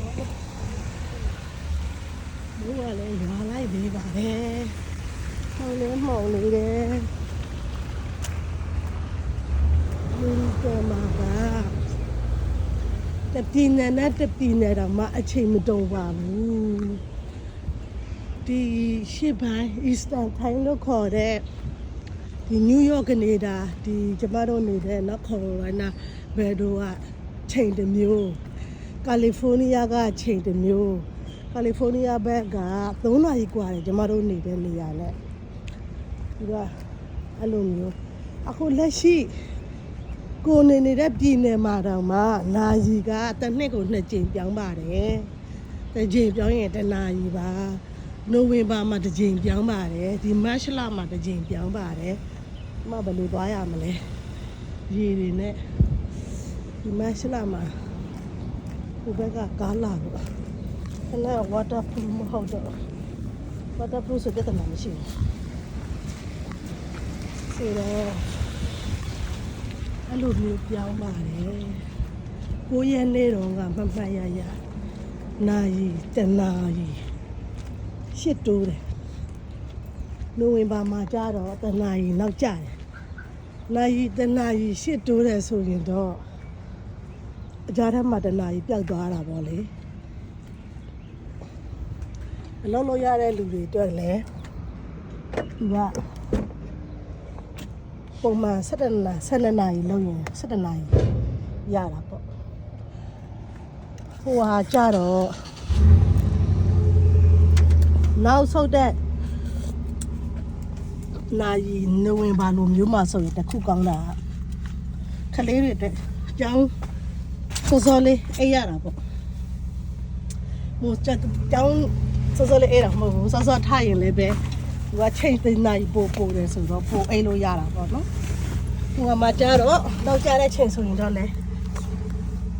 ပေါ့ဘုရားလည်းရွာလိုက်သေးပါတယ်ဟောင်းလည်းမှောင်နေတယ်လူကမှာကတပင်းနဲ့နဲ့တပင်းနဲ့တော့မအချိန်မတုံပါဘူးဒီရှစ်ပိုင်း Eastern Time လို့ခေါ်တဲ့ဒီနယူးယောက်ကနေဒါဒီကျမတို့နေတဲ့နော်ခေါ်ရိုလိုင်းနာဘယ်တို့ကချိန်တစ်မျိုး ကာလီဖိုးနီးယားကချိန်တစ်မျိုးကာလီဖိုးနီးယားဘက်က3နာရီกว่าတယ်ကျမတို့နေတဲ့နေရာနဲ့ဒီကအဲ့လိုမျိုးအခုလက်ရှိကိုနေနေတဲ့ပြည်နယ်မှာတော့မှနာရီကတစ်နှစ်ကိုနှစ်ကြိမ်ပြောင်းပါတယ်တစ်ကြိမ်ပြောင်းရင်တစ်နာရီပါနိုဝင်ဘာမှာတစ်ကြိမ်ပြောင်းပါတယ်ဒီမတ်လမှာတစ်ကြိမ်ပြောင်းပါတယ်အမဘယ်လိုသွားရမလဲရေတွေနဲ့ဒီမတ်လမှာ ဒီဘက်ကကားလာတော့ခဏ waterproof မဟုတ်တော့ waterproof ဆိုတဲ့တမမရှိဘူးဆိုတော့အဲ့လိုမျိုးပြောင်းပါတယ်ကိုရက်နေတော့ကမမှတ်ရရနာရီတနာရီရှစ်တိုးတယ်နိုဝင်ဘာမှာကြာတော့တနာရီနောက်ကျတယ်နာရီတနာရီရှစ်တိုးတယ်ဆိုရင်တော့ အကြားထက်မှတနာရီပျောက်သွားတာပေါ့လေအလုံးလို့ရတဲ့လူတွေအတွက်လည်းဒီကပုံမှန်7နာ7နာရီလုံးရင်7နာရီရတာပေါ့ဟိုဟာကြတော့နောက်ဆုတ်တဲ့နာရီနိုဝင်ဘာလိုမျိုးမှဆိုရင်တစ်ခုကောင်းတာကခလေးတွေအတွက်အကြောင်း စောစောလေးအိပ်ရတာပေါ့မို့ချက်ကြောင်းစောစောလေးအိပ်တာမဟုတ်ဘူးစောစောထားရင်လည်းပဲသူကချိန်သိန်းနာရီပို့ပို့တယ်ဆိုတော့ပို့အိပ်လို့ရတာပေါ့နော်ဟိုကမှကြတော့တော့ကြတဲ့ချိန်ဆိုရင်တော့လေ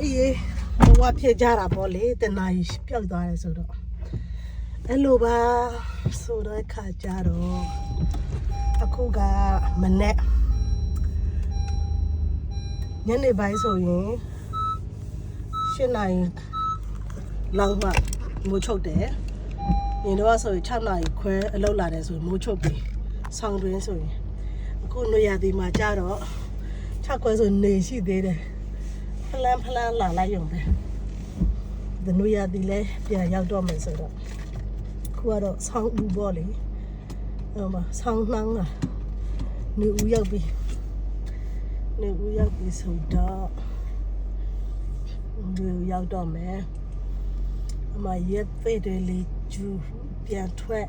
အေးဘဝဖြစ်ကြတာပေါ့လေတနာရီပျောက်သွားတယ်ဆိုတော့အဲ့လိုပါဆိုတော့ခါကြတော့အခုကမနေ့ညနေပိုင်းဆိုရင် ၈နာရီလောက်မှမိုးချုပ်တယ်။ညတော့ဆိုရင်6နာရီခွဲအလုပ်လာတယ်ဆိုရင်မိုးချုပ်ပြီ။ဆောင်းတွင်းဆိုရင်အခုနွေရာသီမှာကြတော့6ခွဲဆိုနေရှိသေးတယ်။ဖလန်းဖလန်းလာလိုက်ရုံပဲ။ဒီနွေရာသီလဲပြန်ရောက်တော့မယ်ဆိုတော့ခုကတော့ဆောင်းဦးပေါ့လေ။ဟိုမှာဆောင်းနှောင်းလာနေဦးရောက်ပြီ။နေဦးရောက်ပြီဆိုတော့ ဒီရောက်တော့မယ်အမရက်သေးတယ်လေးကျူပြန်ထွက်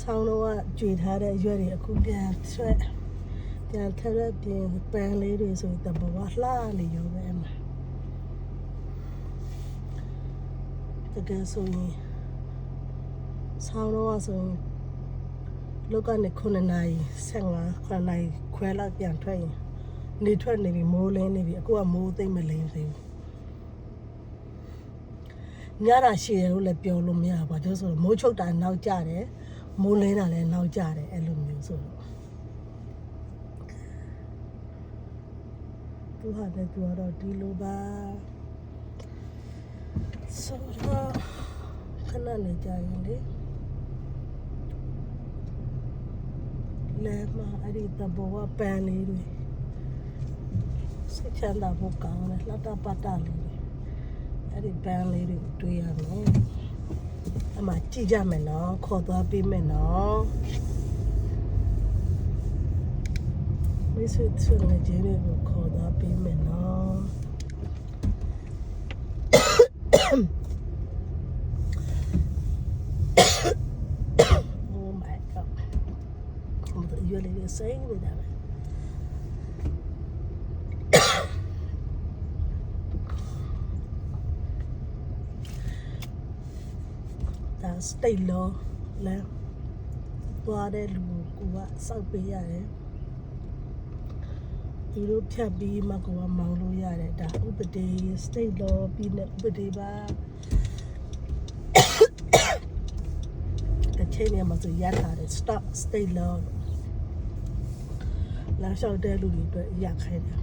ဆောင်းတော့ကြွေထားတဲ့ရွက်တွေအခုပြန်ထွက်ပြန်ထရက်ပြင်ပန်းလေးတွေဆိုတဘဝလှနေရောပဲအမတကယ်ဆိုရင်ဆောင်းတော့ဆိုရင်လောကနေ9နာရီ15 9နာရီခွဲလောက်ပြန်ထွက်ရင်နေထွက်နေပြီမိုးလင်းနေပြီအခုကမိုးသိမ့်မလင်းသေးဘူး ညတာရှည်တယ်လို့လည်းပြောလို့မရပါဘူးဆိုတော့မိုးချုပ်တာနောက်ကျတယ်မိုးလင်းတာလည်းနောက်ကျတယ်အဲ့လိုမျိုးဆိုတော့သူဟာလည်းသူကတော့ဒီလိုပါဆိုတော့ခဏနေကြရင်လေလဲမှာအဲ့ဒီတဘောကပန်းလေးတွေစိတ်ချမ်းသာဖို့ကောင်းတယ်လှတပတ်တလေးတွေ အဲ့ဒီဘန်းလေးတွေကိုတွေးရမယ်အမှကြည့်ကြမယ်နော်ခေါ်သွားပေးမယ်နော်မိတ်ဆွေသူငယ်ချင်းတွေကိုခေါ်သွားပေးမယ်နော်โอ้ my god ผมจะอยู่เลยเซ็งเลยนะ state law လဲသွားတဲ့လူကိုကစောက်ပေးရတယ်သူတို့ဖြတ်ပြီးမှကိုကမောင်းလို့ရတယ်ဒါဥပဒေ state law ပြီးနေဥပဒေပါတစ်ချိန်နေမှာဆိုရထားတယ် stop state law လမ်းလျှောက်တဲ့လူတွေအတွက်ရခိုင်းတယ်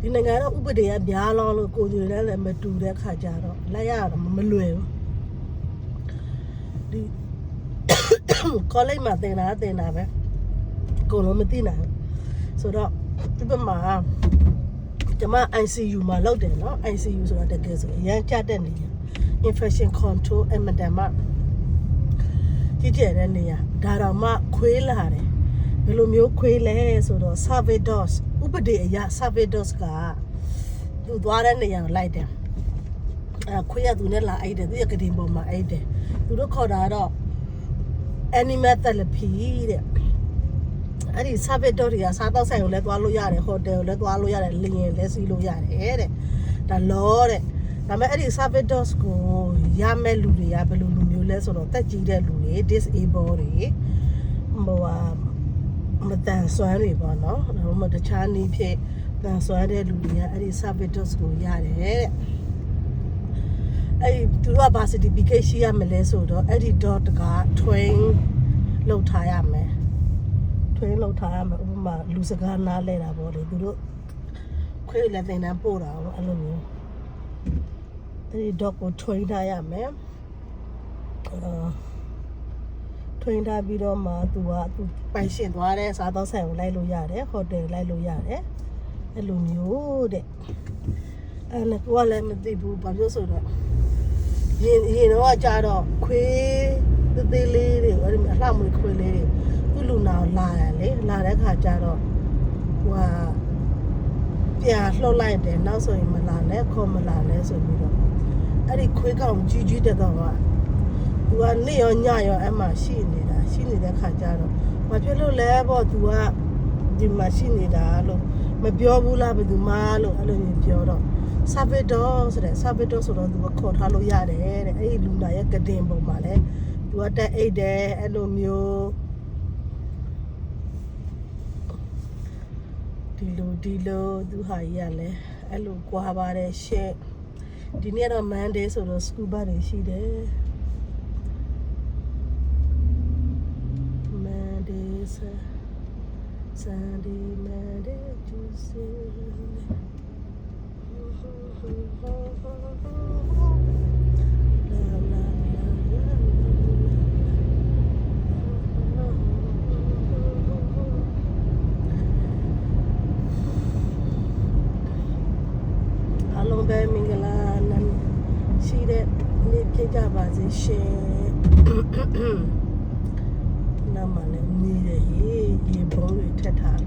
ဒီနိုင်ငံတော့ဥပဒေကများလောင်းလို့ကိုယ်တွေနဲ့လည်းမတူတဲ့ခါကြတော့လိုက်ရတော့မလွယ်ဘူး ဒီ college မှာသင်တာသင်တာပဲအကုန်လုံးမသိနိုင်ဘူးဆိုတော့ဒီဘက်မှာကျွန်မ ICU မှာလောက်တယ်နော် ICU ဆိုတာတကယ်ဆိုအရန်ကြတဲ့နေရ infection control အမတန်မှကြီးကျယ်တဲ့နေရဒါတော့မှခွေးလာတယ်ဘယ်လိုမျိုးခွေးလဲဆိုတော့ Sarvados ဥပဒေအရ Sarvados ကသူသွားတဲ့နေရာကိုလိုက်တယ်အဲခွေးရသူနဲ့လာအိတ်တယ်သူရကတင်ပေါ်မှာအိတ်တယ် သူတို့ခေါ်တာတော့ animal therapy တဲ့အဲ့ဒီ service dog တွေကစားတော့ဆိုင်ကိုလည်းသွားလို့ရတယ်ဟိုတယ်ကိုလည်းသွားလို့ရတယ်လင်းရင်လည်းစီးလို့ရတယ်တဲ့ဒါလောတဲ့ဒါပေမဲ့အဲ့ဒီ service dogs ကိုရမဲ့လူတွေကဘယ်လိုလူမျိုးလဲဆိုတော့တက်ကြီးတဲ့လူတွေ disable တွေဟိုဟာမတန်ဆွမ်းတွေပေါ့နော်ဒါမှမဟုတ်တခြားနည်းဖြစ်တန်ဆွမ်းတဲ့လူတွေကအဲ့ဒီ service dogs ကိုရတယ်တဲ့ အဲ့ဒီသူတို့ကဘာ certificate ရှိရမလဲဆိုတော့အဲ့ဒီ dog က train လုပ်ထားရမယ်ထွေးလောက်ထားရမယ်ဥပမာလူစကားနားလဲတာပေါ့လေသူတို့ခွေးလည်းတင်တန်းပို့တာပေါ့အဲ့လိုမျိုးအဲ့ဒီ dog ကိုထွေးထားရမယ်အာထွေးထားပြီးတော့မှသူကသူပိုင်ရှင်သွားတဲ့စားသောက်ဆိုင်ကိုလိုက်လို့ရတယ်ဟိုတယ်လိုက်လို့ရတယ်အဲ့လိုမျိုးတဲ့အဲ့နဲ့ကိုကလည်းမသိဘူးဘာလို့ဆိုတော့ ရင်ရင်တော့ကြာတော့ခွေးသေးသေးလေးတွေအဲ့ဒီအလှမွေခွေးလေးတွေသူ့လူနာကိုလာတယ်လေလာတဲ့ခါကျတော့ဟိုဟာပြန်လှုပ်လိုက်တယ်နောက်ဆိုရင်မလာနဲ့ခေါ်မလာနဲ့ဆိုပြီးတော့အဲ့ဒီခွေးကောင်ကြီးကြီးတဲ့ကောင်ကသူကနေရောညရောအဲ့မှာရှိနေတာရှိနေတဲ့ခါကျတော့မဖြစ်လို့လဲပေါ့သူကဒီမှာရှိနေတာလို့မပြောဘူးလားဘယ်သူမှလို့အဲ့လိုမျိုးပြောတော့ ဆာဗီဒိုဆိုတဲ့ဆာဗီဒိုဆိုတော့သူကခေါ်ထားလို့ရတယ်တဲ့အဲ့ဒီလူနာရဲ့ကတင်ပုံမှာလဲသူကတက်အိတ်တယ်အဲ့လိုမျိုးဒီလိုဒီလိုသူဟာကြီးကလည်းအဲ့လိုကြွားပါတယ်ရှင့်ဒီနေ့တော့ Monday ဆိုတော့ school bus တွေရှိတယ် Monday Sunday Monday Tuesday La, la, la, la, la. အားလုံးပဲမင်္ဂလာနမ်းရှိတဲ့နေ့ဖြစ်ကြပါစေ ရှင်နာမလည်းနေရဟေးရေဘုံတွေထက်ထား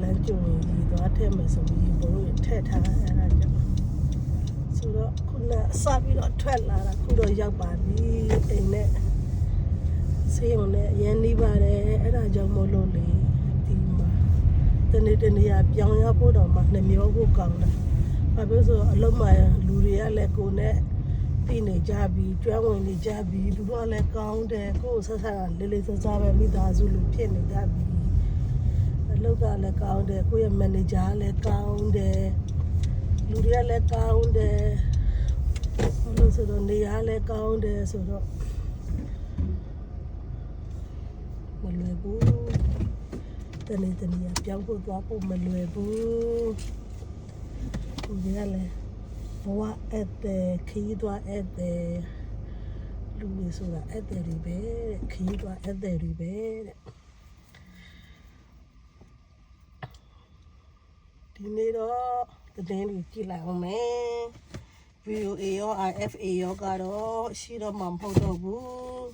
လမ်းကြုံရင်ဒီသွားထက်မယ်ဆိုပြီးရေဘုံတွေထက်ထားအဲ့ဒါကြောင့်ဆိုတော့ခုနစပြီးတော့ထွက်လာတာခုတော့ရောက်ပါပြီအိမ်နဲ့ဆေးရုံနဲ့အရင်နေပါတယ်အဲ့ဒါကြောင့်မို့လို့လေဒီမှာတနေ့တနေ့ကပြောင်းရဖို့တော့မှနှမျောဖို့ကောင်းတယ်။ ဘာဖြစ်လို့ဆိုအလုံးမလူတွေကလည်းကိုယ်နဲ့သိနေကြပြီကျွမ်းဝင်နေကြပြီသူတို့ကလည်းကောင်းတယ်ကိုယ်ဆက်ဆက်ကလေးလေးစားစားပဲမိသားစုလူဖြစ်နေကြပြီအလုပ်ကလည်းကောင်းတယ်ကိုယ့်ရဲ့မန်နေဂျာကလည်းကောင်းတယ်လူတွေကလည်းကောင်းတယ်ဘာလို့ဆိုတော့နေရာလည်းကောင်းတယ်ဆိုတော့မလွယ်ဘူးတနေ့တနေ့ပြောင်းဖို့သွားဖို့မလွယ်ဘူး။ ဒီကလည်းဘဝအပ်တဲ့ခရီးသွားအပ်တဲ့လူတွေဆိုတာအပ်တဲ့တွေပဲတဲ့ခရီးသွားအပ်တဲ့တွေပဲတဲ့ဒီနေ့တော့သတင်းတွေကြည့်လိုက်အောင်မယ် VOA ရော IFA ရောကတော့ရှိတော့မှမဟုတ်တော့ဘူး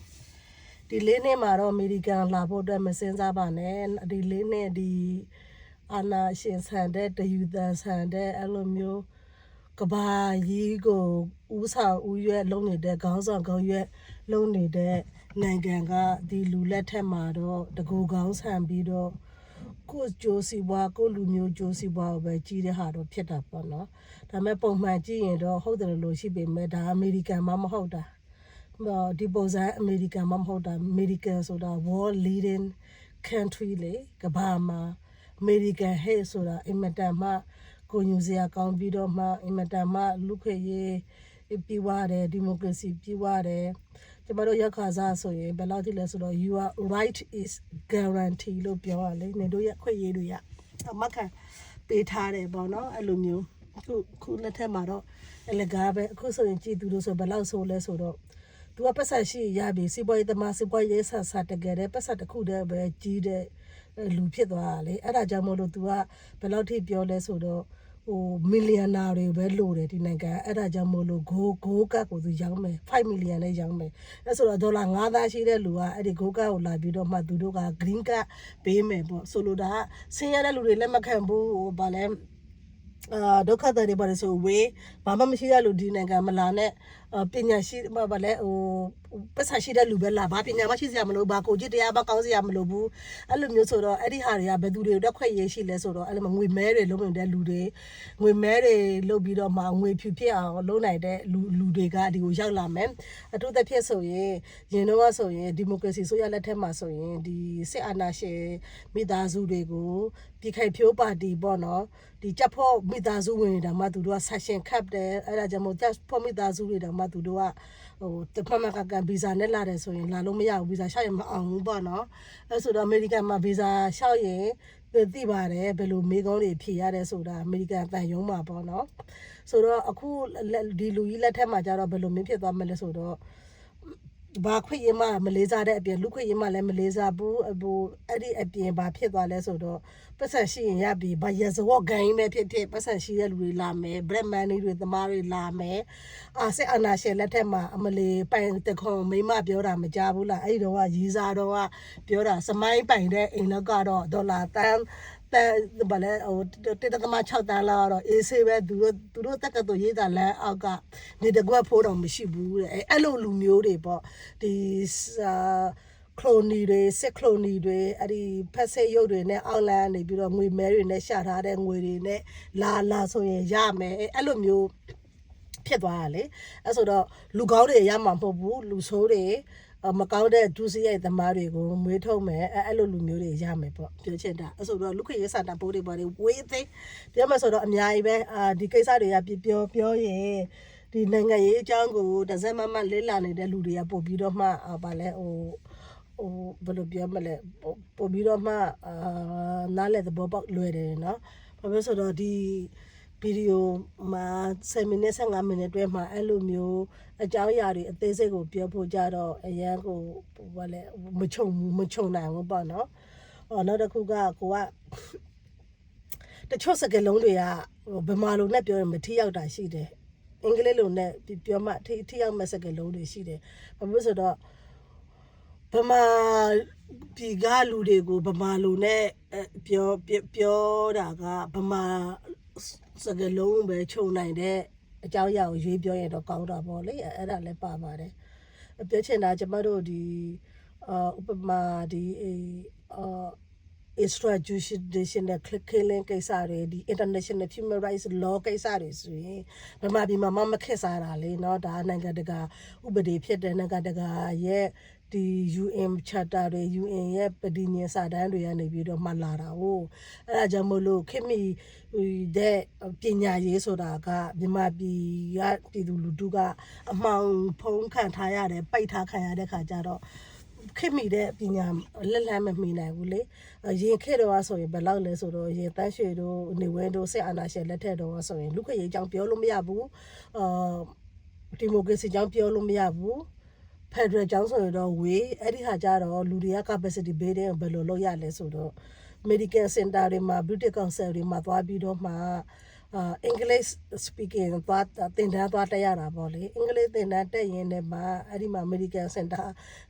ဒီလေးနှစ်မှာတော့အမေရိကန်လာဖို့အတွက်မစင်စားပါနဲ့ဒီလေးနှစ်ဒီ အာနာရှင်ဆန်တဲ့တယူတန်ဆန်တဲ့အဲ့လိုမျိုးကဘာကြီးကိုဥဆောင်ဥရွက်လုံးနေတဲ့ခေါင်းဆောင်ခေါင်းရွက်လုံးနေတဲ့နိုင်ငံကဒီလူလက်ထက်မှာတော့တကူခေါင်းဆန်ပြီးတော့ကိုယ်ကြိုးစီပွားကိုယ်လူမျိုးကြိုးစီပွားကိုပဲကြီးတဲ့ဟာတော့ဖြစ်တာပေါ့နော်ဒါပေမဲ့ပုံမှန်ကြည့်ရင်တော့ဟုတ်တယ်လို့ရှိပေမဲ့ဒါအမေရိကန်မှမဟုတ်တာဟိုဒီပုံစံအမေရိကန်မှမဟုတ်တာအမေရိကန်ဆိုတာ world leading country လေကမ္ဘာမှာ အမေရိကန်ဟဲ့ဆိုတာအင်မတန်မှကိုညူစရာကောင်းပြီးတော့မှအင်မတန်မှလူခွေရေးပြီးွားတယ်ဒီမိုကရေစီပြီးွားတယ်ကျမတို့ရက်ခါစားဆိုရင်ဘယ်လောက်ထိလဲဆိုတော့ you are right is guarantee လို့ပြောရလေနေတို့ရက်ခွေရေးတွေရအမခံပေးထားတယ်ပေါ့နော်အဲ့လိုမျိုးအခုခုလက်ထက်မှာတော့အလကားပဲအခုဆိုရင်ကြည်သူတို့ဆိုဘယ်လောက်ဆိုလဲဆိုတော့သူကပတ်ဆက်ရှိရပြီစီပွားရေးသမားစီပွားရေးဆဆတကယ်တဲ့ပတ်ဆက်တစ်ခုတည်းပဲကြီးတဲ့ လူဖြစ်သွားတာလေအဲ့ဒါကြောင့်မို့လို့ तू ကဘယ်လောက်ထိပြောလဲဆိုတော့ဟိုမီလီယံနာတွေပဲလိုတယ်ဒီနိုင်ငံအဲ့ဒါကြောင့်မို့လို့ဂိုးဂိုးကတ်ကိုသူရောင်းမယ်5မီလီယံနဲ့ရောင်းမယ်အဲ့ဆိုတော့ဒေါ်လာ9သန်းရှိတဲ့လူကအဲ့ဒီဂိုးကတ်ကိုလာပြီးတော့မှသူတို့က green card ပေးမယ်ပေါ့ဆိုလိုတာကဆင်းရဲတဲ့လူတွေလက်မခံဘူးဟိုဗာလဲအာဒုက္ခတွေတွေပါလေဆိုဝေးဘာမှမရှိရလို့ဒီနိုင်ငံမလာနဲ့အာပညာရှိဘာဗာလဲဟိုပတ်စာရှိတဲ့လူပဲလာဘာပညာမရှိစရာမလိုဘာကိုကြည့်တရားဘာကောင်းစရာမလိုဘူးအဲ့လိုမျိုးဆိုတော့အဲ့ဒီဟာတွေကဘယ်သူတွေတက်ခွက်ရေးရှိလဲဆိုတော့အဲ့လိုငွေမဲတွေလုံးနေတဲ့လူတွေငွေမဲတွေလုပ်ပြီးတော့မှငွေဖြူဖြစ်အောင်လုပ်နိုင်တဲ့လူလူတွေကဒီကိုရောက်လာမယ်အထူးသဖြင့်ဆိုရင်ရင်တော့ကဆိုရင်ဒီမိုကရေစီဆိုရလက်ထက်မှာဆိုရင်ဒီစစ်အာဏာရှင်မိသားစုတွေကိုပြည်ခိုင်ဖြိုးပါတီပေါ့နော်ဒီကြက်ဖို့မိသားစုဝင်တွေတောင်မှသူတို့ကဆက်ရှင်ခတ်တယ်အဲ့ဒါကြောင့်မို့ကြက်ဖို့မိသားစုတွေတောင်မှသူတို့ကဟိုတဖက်မှာကကဗီဇာနဲ့လာတယ်ဆိုရင်လာလို့မရဘူးဗီဇာရှောက်ရင်မအောင်ဘူးပေါ့နော်အဲ့ဆိုတော့အမေရိကန်မှာဗီဇာရှောက်ရင်သိပါတယ်ဘယ်လိုမေးကောင်းတွေဖြေရတယ်ဆိုတာအမေရိကန်တန်ရုံးမှာပေါ့နော်ဆိုတော့အခုဒီလူကြီးလက်ထက်မှာကျတော့ဘယ်လိုမျိုးဖြစ်သွားမလဲဆိုတော့ ဘာခွင့်ရမမလေးစားတဲ့အပြင်လူခွင့်ရမလည်းမလေးစားဘူးဟိုအဲ့ဒီအပြင်ဘာဖြစ်သွားလဲဆိုတော့ပတ်စံရှိရင်ရပြီဘာရဇဝတ်ဂိမ်းပဲဖြစ်ဖြစ်ပတ်စံရှိတဲ့လူတွေလာမယ်ဘရက်မန်တွေသမားတွေလာမယ်အာစစ်အာနာရှင်လက်ထက်မှာအမလီပိုင်တခွန်မိမပြောတာမကြဘူးလားအဲ့ဒီတော့ကရီစာတော့ကပြောတာစမိုင်းပိုင်တဲ့အိမ်လောက်ကတော့ဒေါ်လာတန်း တဲ့ဘာလဲဟိုတေတသမ6တန်းလာတော့အေးဆေးပဲသူတို့သူတို့တက်ကတူရေးတာလမ်းအောက်ကနေတကွက်ဖိုးတော့မရှိဘူးတဲ့အဲအဲ့လိုလူမျိုးတွေပေါ့ဒီအာခလိုနီတွေစစ်ခလိုနီတွေအဲ့ဒီဖက်ဆေးရုပ်တွေနဲ့အောက်လန်းနေပြီးတော့ငွေမဲတွေနဲ့ရှာထားတဲ့ငွေတွေနဲ့လာလာဆိုရင်ရမယ်အဲအဲ့လိုမျိုးဖြစ်သွားတာလေအဲ့ဆိုတော့လူကောင်းတွေရမှာမဟုတ်ဘူးလူဆိုးတွေအ မကောင်းတဲ့ဒုစရိုက်သမားတွေကိုမွေးထုတ်မယ်အဲအဲ့လိုလူမျိုးတွေရမယ်ပေါ့ပြောချင်တာအဲ့ဆိုတော့လူခွေရေးစာတာပိုးတွေပေါ့တွေဝေးသိပြောမှဆိုတော့အများကြီးပဲအာဒီကိစ္စတွေကပြပြောပြောရင်ဒီနိုင်ငံရေးအကြောင်းကိုတစ်စက်မမလေးလာနေတဲ့လူတွေကပို့ပြီးတော့မှအာဗာလဲဟိုဟိုဘယ်လိုပြောမလဲပို့ပြီးတော့မှအာနားလေသဘောပေါက်လွယ်တယ်နော်ဘာဖြစ်ဆိုတော့ဒီ ဗီဒီယိုမှာ7မိနစ်15မိနစ်တွဲမှာအဲ့လိုမျိုးအကြောင်းအရာတွေအသေးစိတ်ကိုပြောဖို့ကြတော့အရန်ကိုဘာလဲမချုံဘူးမချုံနိုင်ဘူးပေါ့နော်။အော်နောက်တစ်ခုကကိုကတချို့စကားလုံးတွေကဗမာလိုနဲ့ပြောရင်မထိရောက်တာရှိတယ်။အင်္ဂလိပ်လိုနဲ့ပြောမှထိထိရောက်မဲ့စကားလုံးတွေရှိတယ်။ဘာဖြစ်ဆိုတော့ဗမာဒီကလူတွေကိုဗမာလိုနဲ့ပြောပြောတာကဗမာ စကလုံးပဲခြုံနိုင်တဲ့အကြောင်းအရာကိုရွေးပြောရင်တော့ကောင်းတာပေါ့လေအဲ့ဒါလည်းပါပါတယ်ပြောချင်တာကျမတို့ဒီအာဥပမာဒီအာ extrajudicial နဲ့ killing ကိစ္စတွေဒီ international human rights law ကိစ္စတွေဆိုရင်ဗမာပြည်မှာမမခက်စားတာလေเนาะဒါနိုင်ငံတကာဥပဒေဖြစ်တဲ့နိုင်ငံတကာရဲ့ဒီ UN charter တွေ UN ရဲ့ပဋိညာဉ်စာတမ်းတွေကနေပြီးတော့မှလာတာ哦အဲ့ဒါကြောင့်မလို့ခင်မီတဲ့ပညာရေးဆိုတာကမြန်မာပြည်ကပြည်သူလူထုကအမှောင်ဖုံးခံထားရတယ်ပိတ်ထားခံရတဲ့ခါကျတော့ ခင်မိတဲ့ပညာလက်လန်းမမှီနိုင်ဘူးလေရင်ခဲ့တော့ဆိုရင်ဘယ်လောက်လဲဆိုတော့ရင်တန်းရွှေတို့နေဝဲတို့စစ်အာဏာရှင်လက်ထက်တော့ဆိုရင်လူခွေရေးအကြောင်းပြောလို့မရဘူးအာဒီမိုကရေစီအကြောင်းပြောလို့မရဘူးဖက်ဒရယ်ကျောင်းဆိုရင်တော့ဝေးအဲ့ဒီဟာကြတော့လူတွေက capacity building ဘယ်လိုလုပ်ရလဲဆိုတော့ medical center တွေမှာ British Council တွေမှာသွားပြီးတော့မှ အာ English speaking သွားသင်တန်းသွားတက်ရတာပေါ့လေအင်္ဂလိပ်သင်တန်းတက်ရင်လည်းမှအဲ့ဒီမှာ Medical Center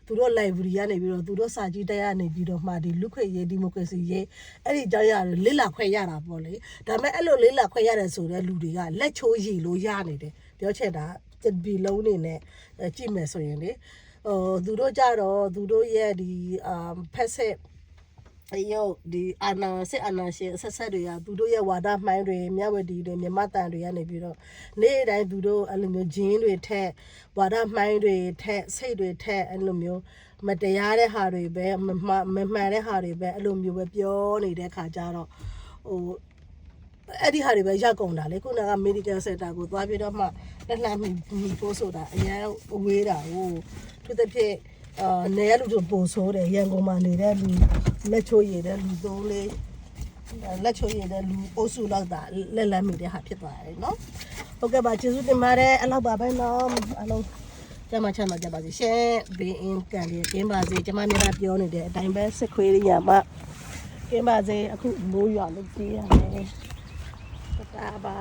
သူတို့ library ကနေပြီးတော့သူတို့စာကြည့်တက်ရနေပြီးတော့မှဒီလူခွေရေးဒီမိုကရေစီရေးအဲ့ဒီကြောင်းရတယ်လစ်လာခွဲရတာပေါ့လေဒါပေမဲ့အဲ့လိုလစ်လာခွဲရတယ်ဆိုတဲ့လူတွေကလက်ချိုးရည်လို့ရနေတယ်ပြောချင်တာဒီလုံးနေနဲ့ကြည့်မယ်ဆိုရင်လေဟိုသူတို့ကြတော့သူတို့ရဲ့ဒီအာဖက်ဆက် အယောဒီအာနာစစ်အာနာရှင်ဆက်ဆက်တွေကသူတို့ရဲ့ဝါဒမှိုင်းတွေမြဝတီတွေမြမတန်တွေကနေပြီးတော့နေ့တိုင်းသူတို့အဲ့လိုမျိုးဂျင်းတွေထက်ဝါဒမှိုင်းတွေထက်စိတ်တွေထက်အဲ့လိုမျိုးမတရားတဲ့ဟာတွေပဲမမှန်မမှန်တဲ့ဟာတွေပဲအဲ့လိုမျိုးပဲပြောနေတဲ့ခါကျတော့ဟိုအဲ့ဒီဟာတွေပဲရောက်ကုန်တာလေခုနက medical center ကိုသွားပြီးတော့မှလက်လှမ်းမိမိပို့ဆိုတာအရန်ဝေးတာဟိုသူတစ်ဖြစ် အာနေရလူတို့ပို့ဆိုးတယ်ရန်ကုန်မှာနေတဲ့လူလက်ချိုးရည်တဲ့လူသုံးလေးလက်ချိုရည်တဲ့လူအုပ်စုလောက်တာလက်လက်မိတဲ့ဟာဖြစ်သွားတယ်နော်ဟုတ်ကဲ့ပါကျေးဇူးတင်ပါတယ်အဲ့လောက်ပါပဲနော်အလုံးကျမချမ်းသာကြပါစေရှင်ဘေးအင်းကန်လေးကင်းပါစေကျမနေတာပြောနေတဲ့အတိုင်းပဲစစ်ခွေးရညမှာကင်းပါစေအခုမိုးရွာလို့ပြေးရတယ်တတားပါ